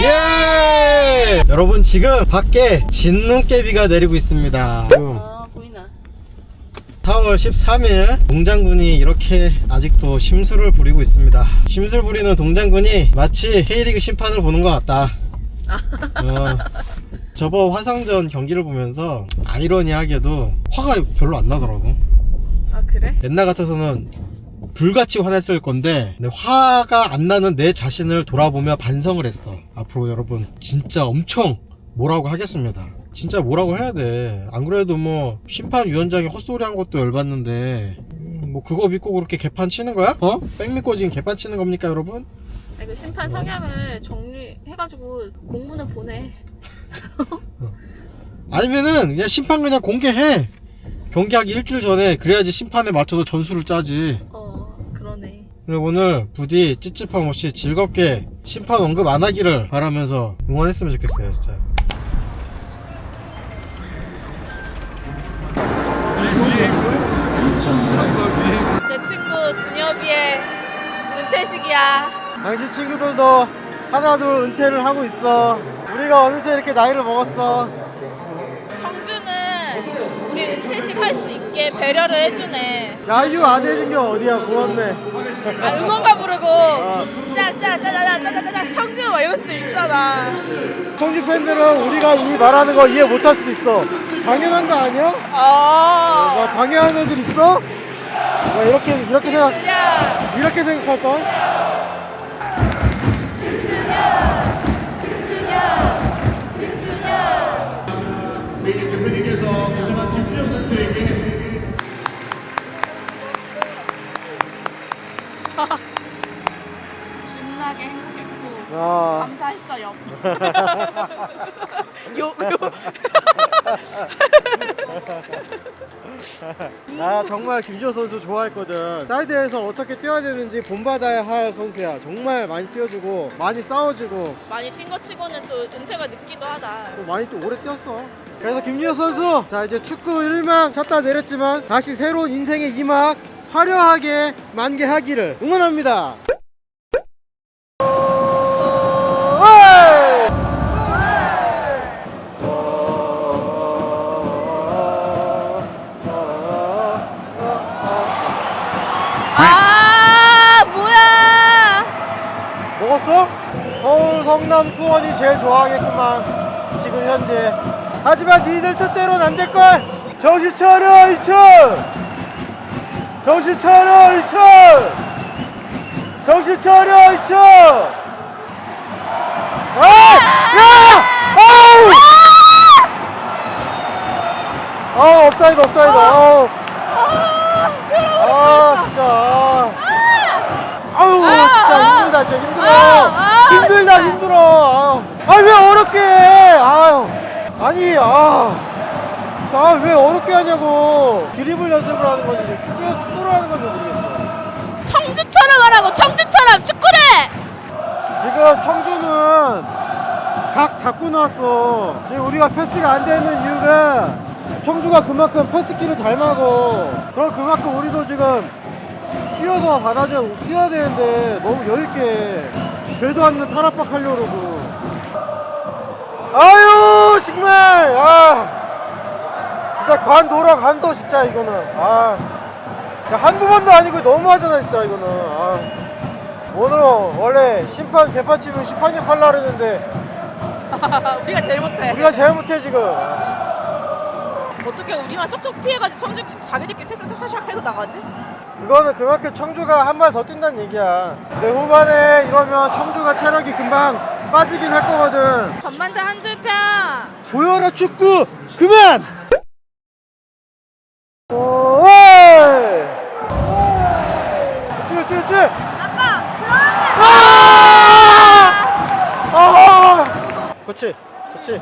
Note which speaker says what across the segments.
Speaker 1: 예! 여러분 지금 밖에 진눈깨비가 내리고 있습니다. 지금
Speaker 2: 아 보이나?
Speaker 1: 4월 13일 동장군이 이렇게 아직도 심술을 부리고 있습니다. 심술 부리는 동장군이 마치 K리그 심판을 보는 것 같다. 어, 저번 화성전 경기를 보면서 아이러니하게도 화가 별로 안 나더라고.
Speaker 2: 아 그래?
Speaker 1: 옛날 같아서는 불같이 화냈을 건데 화가 안 나는 내 자신을 돌아보며 반성을 했어. 앞으로 여러분 진짜 엄청 뭐라고 하겠습니다. 진짜 뭐라고 해야 돼. 안 그래도 뭐 심판위원장이 헛소리 한 것도 열받는데 음, 뭐 그거 믿고 그렇게 개판 치는 거야? 어? 백 믿고 지금 개판 치는 겁니까 여러분?
Speaker 2: 아니, 그 심판 성향을 정리해가지고 공문을 보내.
Speaker 1: 아니면은 그냥 심판 그냥 공개해. 경기하기 일주일 전에 그래야지 심판에 맞춰서 전술을 짜지.
Speaker 2: 어
Speaker 1: 오늘 부디 찝찝함 없이 즐겁게 심판 언급 안 하기를 바라면서 응원했으면 좋겠어요, 진짜.
Speaker 2: 내 친구 준엽이의 은퇴식이야.
Speaker 1: 당신 친구들도 하나둘 은퇴를 하고 있어. 우리가 어느새 이렇게 나이를 먹었어.
Speaker 2: 청주는 우리 은퇴식 할 수 있게 배려를 해주네.
Speaker 1: 야유 안 해준 게 어디야, 고맙네.
Speaker 2: 아, 응원가 부르고 짜짜짜짜짜짜짜짜 청주 막 이럴 수도 있잖아.
Speaker 1: 청주 팬들은 우리가 이 말하는 거 이해 못할 수도 있어. 당연한 거 아니야?
Speaker 2: 어.
Speaker 1: 뭐 방해하는 애들 있어? 뭐 이렇게, 이렇게 생각,
Speaker 2: 그냥
Speaker 1: 이렇게 생각할걸?
Speaker 3: 우리
Speaker 2: 요. 요, 요.
Speaker 1: 나 정말 김지호 선수 좋아했거든. 사이드에서 어떻게 뛰어야 되는지 본받아야 할 선수야. 정말 많이 뛰어주고, 많이 싸워주고,
Speaker 2: 많이 뛴 거 치고는 또 은퇴가 늦기도 하다.
Speaker 1: 또 많이 또 오래 뛰었어. 그래서 김지호 선수, 자 이제 축구 1망 쳤다 내렸지만 다시 새로운 인생의 2막 화려하게 만개하기를 응원합니다. 먹었어? 서울, 성남, 수원이 제일 좋아하겠구만 지금 현재 하지만 니들 뜻대로는 안 될걸 정신 차려 이천 정신 차려 이천 정신 차려 이천 아! 야! 아우! 아 업사이드 업사이드 아우 아 진짜 아. 힘들다 진짜 힘들어.
Speaker 2: 아, 아,
Speaker 1: 힘들다 힘들어. 아 왜 어렵게 해? 아유. 아니 아아왜 어렵게 하냐고. 드리블 연습을 하는 건지 지금 축구 축구를 하는 건지 모르겠어.
Speaker 2: 청주처럼 하라고 청주처럼. 축구를.
Speaker 1: 지금 청주는 각 잡고 나왔어. 지금 우리가 패스가 안 되는 이유가 청주가 그만큼 패스키를 잘 막어. 그럼 그만큼 우리도 지금 뛰어서 받아줘 뛰어야 되는데 너무 여유있게 되도 않는 탈압박 하려고 그러고. 아유 정말 아. 진짜 관도라 관도 진짜 이거는. 아. 야, 한두 번도 아니고 너무하잖아 진짜 이거는. 아. 오늘 원래 심판 개판 치면 심판이 팔라 그랬는데.
Speaker 2: 우리가 제일 못해.
Speaker 1: 우리가 제일 못해 지금.
Speaker 2: 어떻게 우리만 쏙쏙 피해가지고 청주 자기들끼리 패스 쏙쏙 해서 나가지?
Speaker 1: 그거는 그만큼 청주가 한 발 더 뛴다는 얘기야. 근데 후반에 이러면 청주가 체력이 금방 빠지긴 할 거거든.
Speaker 2: 전반전 한 줄 펴.
Speaker 1: 보여라 축구 그만! 오이! 쭈 쭈쭈
Speaker 2: 아빠
Speaker 1: 아! 아! 그렇지 그렇지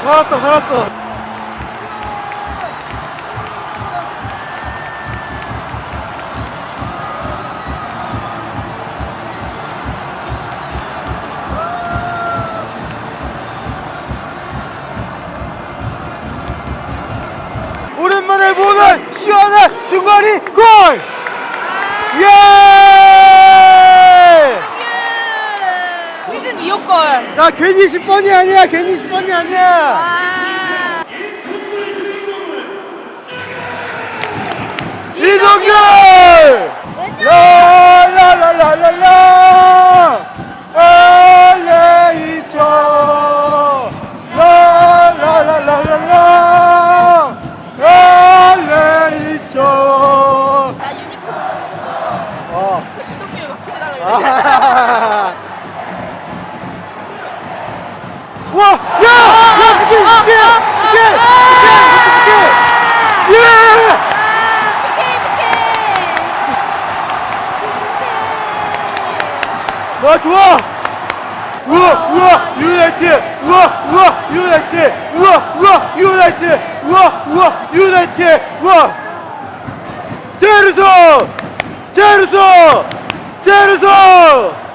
Speaker 1: 살았어 살았어 오랜만에 보는 시원한 중거리 골! 예!
Speaker 2: 시즌 2호 골.
Speaker 1: 나 괜히 10번이 아니야. 괜히 10번이 아니야.
Speaker 2: 아,
Speaker 1: 이동규! 라라라라라라! 엘 와 좋아! 우와 우와 유나이트 우와 우와 유나이트 우와 우와 유나이트 우와 우와 유나이트 우와. 제르소! 제르소! 제르소!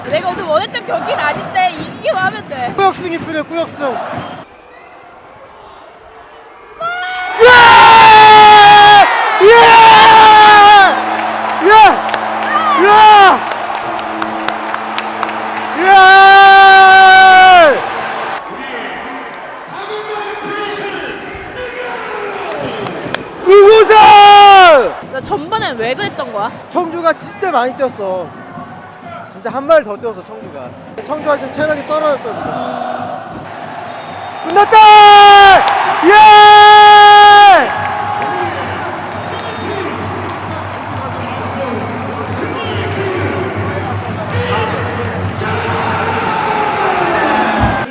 Speaker 2: 내가 오늘 원했던 경기는 아닌데 이기기만 하면 돼.
Speaker 1: 꾸역승이 필요해 꾸역승 우고상!
Speaker 2: 나 전반엔 왜 그랬던 거야?
Speaker 1: 청주가 진짜 많이 뛰었어. 진짜 한 발 더 뛰었어, 청주가. 청주가 지금 체력이 떨어졌어, 지금. 끝났다! 예!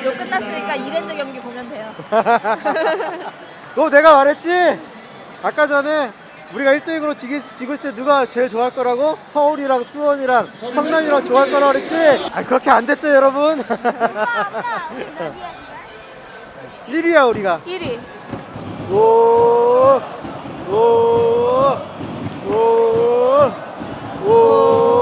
Speaker 2: 이거 끝났으니까 이랜드 경기 보면 돼요.
Speaker 1: 너 내가 말했지? 아까 전에 우리가 1대0으로 지고, 지고 있을 때 누가 제일 좋아할 거라고? 서울이랑 수원이랑 성남이랑 좋아할 거라고 그랬지? 아 그렇게 안 됐죠 여러분? 1위야 우리가
Speaker 2: 1위.
Speaker 1: 오, 오, 오, 오, 오,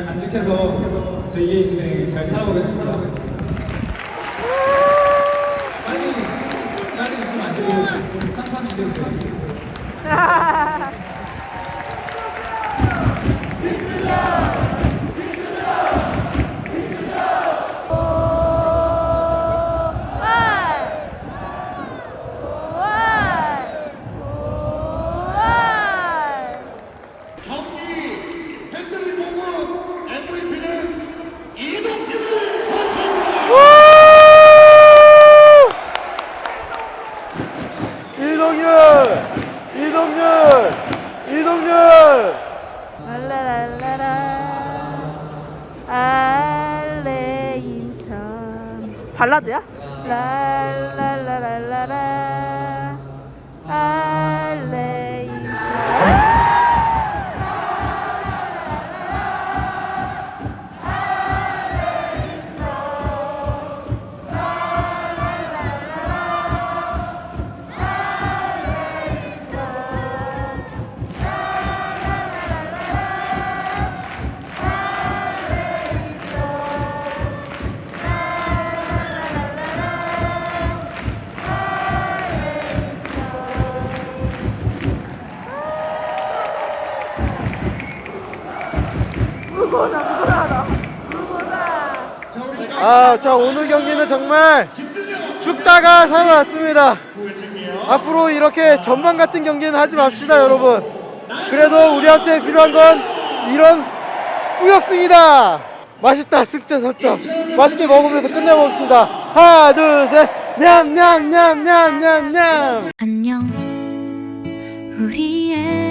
Speaker 4: 잘 간직해서 제 2의 인생 잘 살아보겠습니다. 빨리 빨리 웃지 마시고 천천히 이겨주세요.
Speaker 2: 발라드야? 랄랄라랄라
Speaker 1: 아, 자 오늘 경기는 정말 죽다가 살아났습니다. 앞으로 이렇게 전반 같은 경기는 하지 맙시다, 여러분. 그래도 우리한테 필요한 건 이런 우역승이다. 맛있다, 숙제 섭점. 맛있게 먹으면서 끝내보겠습니다. 하나, 둘, 셋. 냠냠냠냠냠냠.
Speaker 5: 안녕 우리의